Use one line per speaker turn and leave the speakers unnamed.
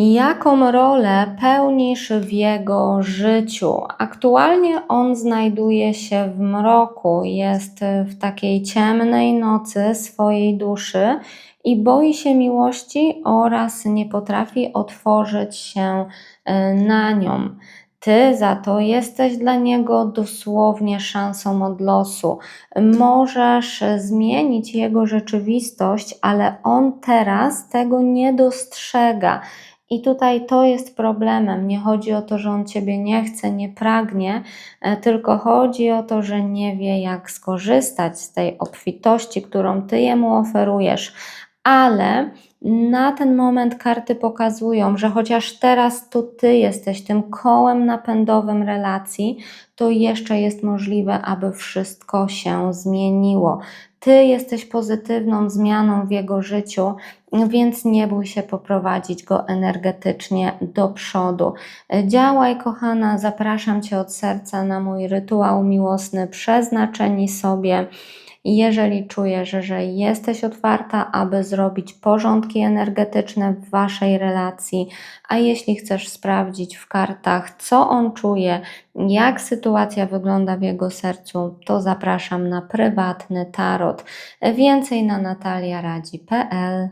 Jaką rolę pełnisz w jego życiu? Aktualnie on znajduje się w mroku, jest w takiej ciemnej nocy swojej duszy i boi się miłości oraz nie potrafi otworzyć się e, na nią. Ty za to jesteś dla niego dosłownie szansą od losu. Możesz zmienić jego rzeczywistość, ale on teraz tego nie dostrzega. I tutaj to jest problemem. Nie chodzi o to, że on ciebie nie chce, nie pragnie, e, tylko chodzi o to, że nie wie, jak skorzystać z tej obfitości, którą ty jemu oferujesz. Ale na ten moment karty pokazują, że chociaż teraz to ty jesteś tym kołem napędowym relacji, to jeszcze jest możliwe, aby wszystko się zmieniło. Ty jesteś pozytywną zmianą w jego życiu, więc nie bój się poprowadzić go energetycznie do przodu. Działaj, kochana, zapraszam cię od serca na mój rytuał miłosny Przeznaczeni sobie. Jeżeli czujesz, że jesteś otwarta, aby zrobić energetyczne w waszej relacji, a jeśli chcesz sprawdzić w kartach, co on czuje, jak sytuacja wygląda w jego sercu, to zapraszam na prywatny tarot. Więcej na nataliaradzi.pl